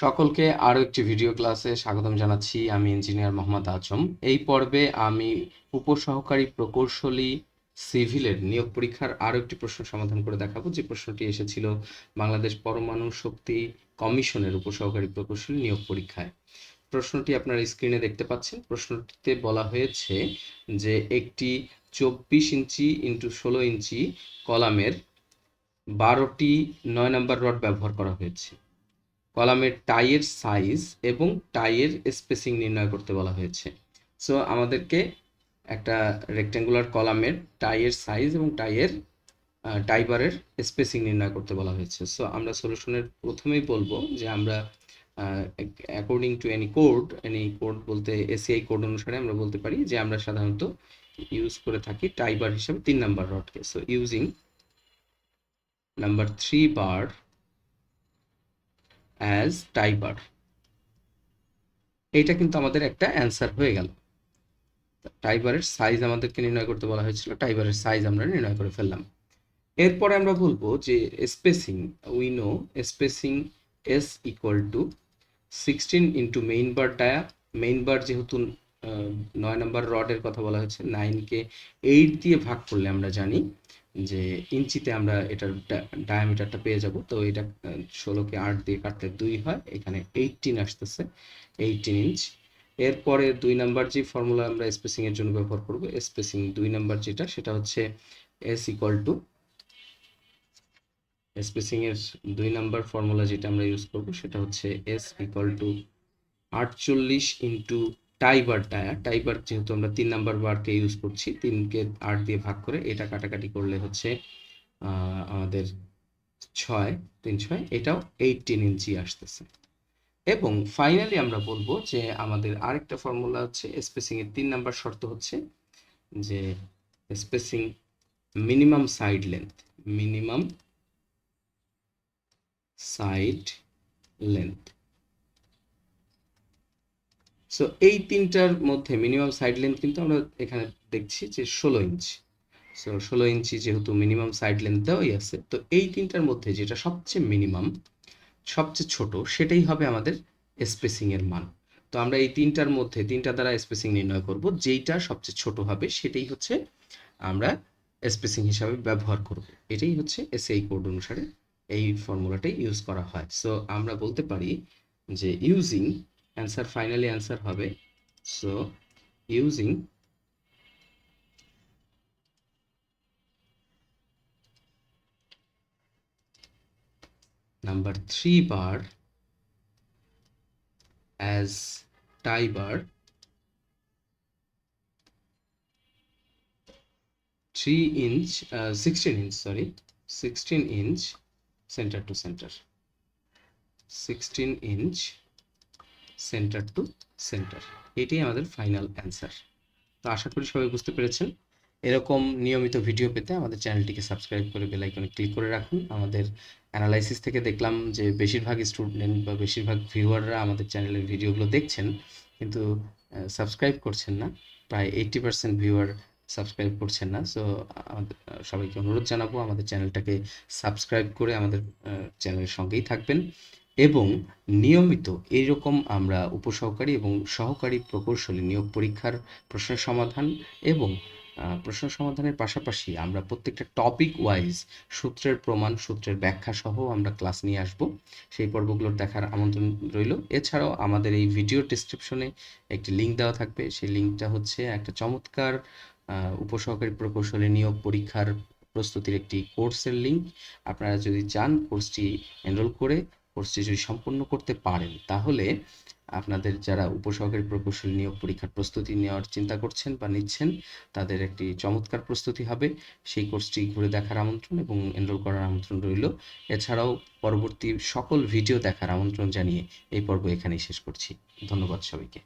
সকলকে আরও একটি ভিডিও ক্লাসে স্বাগতম জানাচ্ছি। আমি ইঞ্জিনিয়ার মোহাম্মদ আজম। এই পর্বে আমি উপসহকারী প্রকৌশলী সিভিলের নিয়োগ পরীক্ষার আরও একটি প্রশ্ন সমাধান করে দেখাবো। যে প্রশ্নটি এসেছিল বাংলাদেশ পরমাণু শক্তি কমিশনের উপসহকারী প্রকৌশলী নিয়োগ পরীক্ষায়। প্রশ্নটি আপনার স্ক্রিনে দেখতে পাচ্ছেন। প্রশ্নটিতে বলা হয়েছে যে একটি চব্বিশ ইঞ্চি ইন্টু ষোলো ইঞ্চি কলামের বারোটি নয় নম্বর রড ব্যবহার করা হয়েছে। কলামের টাইয়ের সাইজ এবং টাইয়ের স্পেসিং নির্ণয় করতে বলা হয়েছে। সো আমাদেরকে একটা রেক্ট্যাঙ্গুলার কলামের টাইয়ের সাইজ এবং টাইয়ের টাইবারের স্পেসিং নির্ণয় করতে বলা হয়েছে। সো আমরা সলিউশনের প্রথমেই বলব যে আমরা according to any code any code বলতে এসিআই কোড অনুসারে আমরা বলতে পারি যে আমরা সাধারণত ইউজ করে থাকি টাইবার হিসাবে তিন number রডকে। So using number three bar as tie bar এইটা কিন্তু আমাদের একটা অ্যান্সার হয়ে গেল। টাইবারের সাইজ আমাদেরকে নির্ণয় করতে বলা হয়েছিল টাইবারের সাইজ আমরা নির্ণয় করে ফেললাম। এরপরে আমরা বলব যে spacing we know spacing S equal to sixteen into main bar dia main bar যেহেতু নয় নম্বর রডের কথা বলা হয়েছে নাইনকে এইট দিয়ে ভাগ করলে আমরা জানি যে ইঞ্চিতে আমরা এটার ডায়ামিটারটা পেয়ে যাব। তো এটা ষোলোকে আট দিয়ে কাটলে দুই হয়। এখানে এইটিন আসতেছে এইটিন ইঞ্চ এরপরে দুই নাম্বার যে ফর্মুলা আমরা স্পেসিং এর জন্য ব্যবহার করব স্পেসিং দুই নাম্বার যেটা, সেটা হচ্ছে এস ইকুয়াল টু স্পেসিং এর দুই নাম্বার ফর্মুলা যেটা আমরা ইউজ করব, সেটা হচ্ছে এস ইকুয়াল টু আটচল্লিশ into tie bar dia tie bar যেহেতু আমরা তিন নাম্বার বারকে ইউজ করছি তিনকে আট দিয়ে ভাগ করে এটা কাটাকাটি করলে হচ্ছে আমাদের ছয়, তিন ছয়, এটাও এইটিন ইঞ্চি আসতেছে। এবং ফাইনালি আমরা বলব যে আমাদের আরেকটা ফর্মুলা হচ্ছে স্পেসিং এর তিন নাম্বার শর্ত হচ্ছে যে spacing minimum side length minimum side length so এই তিনটার মধ্যে মিনিমাম সাইড লেন্থ কিন্তু আমরা এখানে দেখছি যে ষোলো ইঞ্চি সো ষোলো ইঞ্চি যেহেতু মিনিমাম সাইড লেন্থ দেওয়াই আছে, তো এই তিনটার মধ্যে যেটা সবচেয়ে মিনিমাম সবচেয়ে ছোট, সেটাই হবে আমাদের স্পেসিং এর মান। তো আমরা এই তিনটার মধ্যে, তিনটা দ্বারা স্পেসিং নির্ণয় করব, যেইটা সবচেয়ে ছোট হবে, সেটাই হচ্ছে আমরা স্পেসিং হিসাবে ব্যবহার করব। এটাই হচ্ছে এসএই কোড অনুসারে এই ফর্মুলাটাই ইউজ করা হয়। সো আমরা বলতে পারি যে ইউজিং অ্যান্সার ফাইনালি অ্যান্সার হবে so using number 3 bar as tie bar 3 inch uh, 16 inch sorry 16 inch center to center 16 inch centre to centre এটাই আমাদের ফাইনাল অ্যান্সার তো আশা করি সবাই বুঝতে পেরেছেন। এরকম নিয়মিত ভিডিও পেতে আমাদের চ্যানেলটিকে সাবস্ক্রাইব করে বেল আইকনে ক্লিক করে রাখুন। আমাদের অ্যানালাইসিস থেকে দেখলাম যে বেশিরভাগ স্টুডেন্ট বা বেশিরভাগ ভিউয়াররা আমাদের চ্যানেলের ভিডিওগুলো দেখছেন, কিন্তু সাবস্ক্রাইব করছেন না। প্রায় এইট্টি পার্সেন্ট ভিউয়ার সাবস্ক্রাইব করছেন না। সো সবাইকে অনুরোধ জানাব আমাদের চ্যানেলটাকে সাবস্ক্রাইব করে আমাদের চ্যানেলের সঙ্গেই থাকবেন। এবং নিয়মিত এইরকম আমরা উপসহকারী এবং সহকারী প্রকৌশলী নিয়োগ পরীক্ষার প্রশ্ন সমাধান এবং প্রশ্ন সমাধানের পাশাপাশি আমরা প্রত্যেকটা টপিক ওয়াইজ সূত্রের প্রমাণ, সূত্রের ব্যাখ্যা সহ আমরা ক্লাস নিয়ে আসব। সেই পর্বগুলোর দেখার আমন্ত্রণ রইল। এছাড়াও আমাদের এই ভিডিও ডিসক্রিপশনে একটি লিঙ্ক দেওয়া থাকবে। সেই লিঙ্কটা হচ্ছে একটা চমৎকার উপসহকারী প্রকৌশলী নিয়োগ পরীক্ষার প্রস্তুতির একটি কোর্সের লিঙ্ক আপনারা যদি চান কোর্সটি এনরোল করে কোর্সটি যদি সম্পূর্ণ করতে পারেন, তাহলে আপনাদের যারা উপসহকারী প্রকৌশল নিয়োগ পরীক্ষার প্রস্তুতি নেওয়ার চিন্তা করছেন বা নিচ্ছেন, তাদের একটি চমৎকার প্রস্তুতি হবে। সেই কোর্সটি ঘুরে দেখার আমন্ত্রণ এবং এনরোল করার আমন্ত্রণ রইল। এছাড়াও পরবর্তী সকল ভিডিও দেখার আমন্ত্রণ জানিয়ে এই পর্ব এখানেই শেষ করছি। ধন্যবাদ সবাইকে।